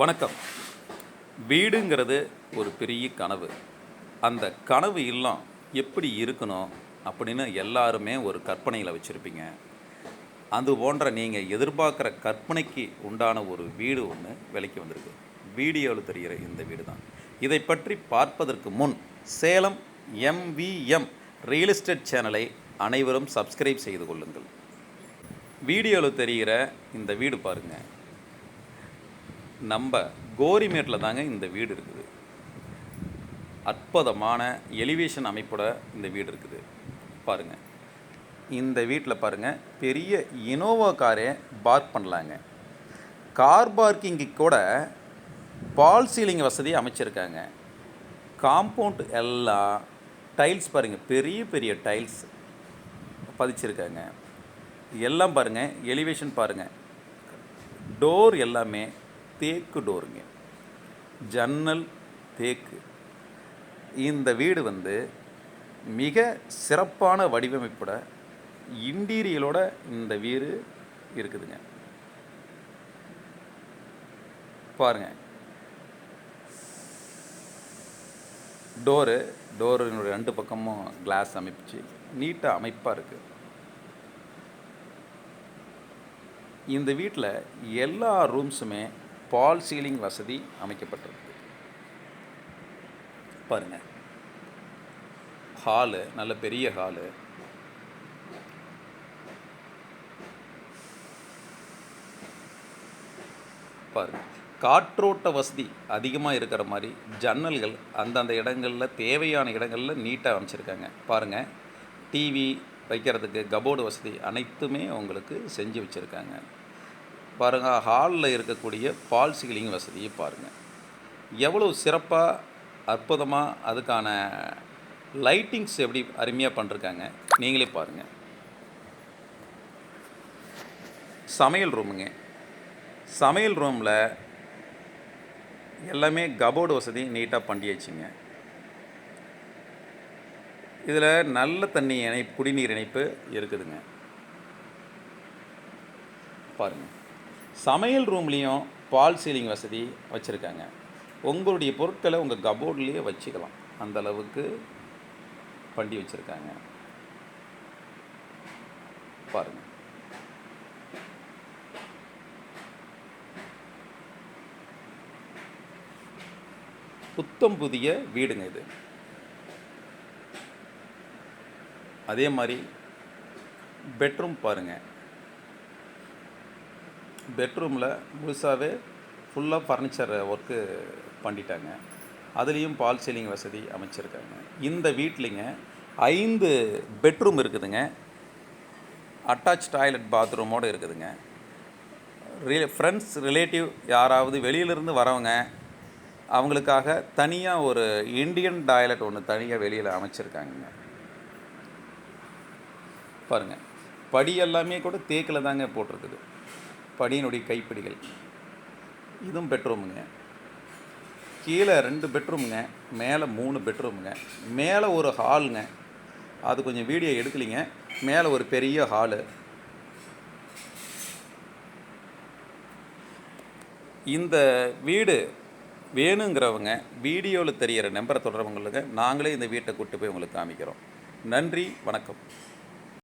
வணக்கம். வீடுங்கிறது ஒரு பெரிய கனவு. அந்த கனவு இல்லம் எப்படி இருக்கணும் அப்படின்னு எல்லாருமே ஒரு கற்பனையில் வச்சுருப்பீங்க. அது போன்ற நீங்கள் எதிர்பார்க்குற கற்பனைக்கு உண்டான ஒரு வீடு ஒன்று விலைக்கு வந்திருக்கு. வீடியோவில் தெரிகிற இந்த வீடு தான் இதை பற்றி பார்ப்பதற்கு முன் சேலம் எம்விஎம் ரியல் எஸ்டேட் சேனலை அனைவரும் சப்ஸ்கிரைப் செய்து கொள்ளுங்கள். வீடியோவில் தெரிகிற இந்த வீடு பாருங்கள் நம்ம கோரிமேட்டில் தாங்க இந்த வீடு இருக்குது. அற்புதமான எலிவேஷன் அமைப்போட இந்த வீடு இருக்குது. பாருங்கள் இந்த வீட்டில் பாருங்கள் பெரிய இனோவா காரே பார்க் பண்ணலாங்க. கார் பார்க்கிங்கு கூட பால் சீலிங் வசதி அமைச்சிருக்காங்க. காம்பவுண்ட் எல்லாம் டைல்ஸ் பாருங்கள் பெரிய பெரிய டைல்ஸ் பதிச்சிருக்காங்க. எல்லாம் பாருங்கள் எலிவேஷன் பாருங்கள் டோர் எல்லாமே தேக்கு டோருங்க. ஜன்னல் தேக்கு. இந்த வீடு வந்து மிக சிறப்பான வடிவமைப்போட இன்டீரியலோட இந்த வீடு இருக்குதுங்க. பாருங்க. டோரு டோரினுடைய ரெண்டு பக்கமும் கிளாஸ் அமைப்பிச்சு. நீட்டாக அமைப்பாக இருக்குது இந்த வீட்டில் எல்லா ரூம்ஸுமே பால் சீலிங் வசதி அமைக்கப்பட்டிருக்கு பாருங்க. ஹாலு நல்ல பெரிய ஹாலு. பாருங்க. காற்றோட்ட வசதி அதிகமாக இருக்கிற மாதிரி ஜன்னல்கள் அந்தந்த இடங்களில் தேவையான இடங்களில் நீட்டாக அமைச்சிருக்காங்க. பாருங்கள் டிவி வைக்கிறதுக்கு கபோர்டு வசதி அனைத்துமே அவங்களுக்கு செஞ்சு வச்சுருக்காங்க. பாருங்கள் ஹாலில் இருக்கக்கூடிய பால் சீலிங் வசதியை பாருங்கள் எவ்வளோ சிறப்பாக அற்புதமாக அதுக்கான லைட்டிங்ஸ் எப்படி அருமையாக பண்ணிருக்காங்க நீங்களே பாருங்கள் சமையல் ரூமுங்க. சமையல் ரூமில் எல்லாமே கபோர்டு வசதி நீட்டாக பண்ணியாச்சுங்க. இதில் நல்ல தண்ணி இணைப்பு குடிநீர் இணைப்பு இருக்குதுங்க. பாருங்கள் சமையல் ரூம்லேயும் பால் சீலிங் வசதி வச்சுருக்காங்க. உங்களுடைய பொருட்களை உங்கள் கபோர்ட்லேயே வச்சுக்கலாம். அந்த அளவுக்கு பண்ணி வச்சுருக்காங்க. பாருங்கள் புத்தம் புதிய வீடுங்க இது. அதே மாதிரி பெட்ரூம் பாருங்கள் பெட்ரூமில் முழுசாகவே ஃபுல்லாக ஃபர்னிச்சர் ஒர்க்கு பண்ணிட்டாங்க. அதுலேயும் பால் சீலிங் வசதி அமைச்சிருக்காங்க. இந்த வீட்லிங்க ஐந்து பெட்ரூம் இருக்குதுங்க. அட்டாச் டாய்லெட் பாத்ரூமோடு இருக்குதுங்க. ரி ஃப்ரெண்ட்ஸ் ரிலேட்டிவ் யாராவது வெளியிலிருந்து வரவங்க அவங்களுக்காக தனியாக ஒரு இண்டியன் டாய்லெட் ஒன்று தனியாக வெளியில் அமைச்சிருக்காங்க பாருங்கள் படி எல்லாமே கூட தேக்கில் தாங்க போட்டிருக்குது. படியினுடைய கைப்பிடிகள். இதுவும் பெட்ரூமுங்க. கீழே ரெண்டு பெட்ரூமுங்க மேலே மூணு பெட்ரூமுங்க. மேலே ஒரு ஹாலுங்க. அது கொஞ்சம் வீடியோ எடுக்கலிங்க. மேலே ஒரு பெரிய ஹாலு. இந்த வீடு வேணுங்கிறவங்க வீடியோவில் தெரிகிற நம்பரை தொடர்புங்களுக்கு நாங்களே இந்த வீட்டை கூட்டு போய் உங்களுக்கு காமிக்கிறோம். நன்றி வணக்கம்.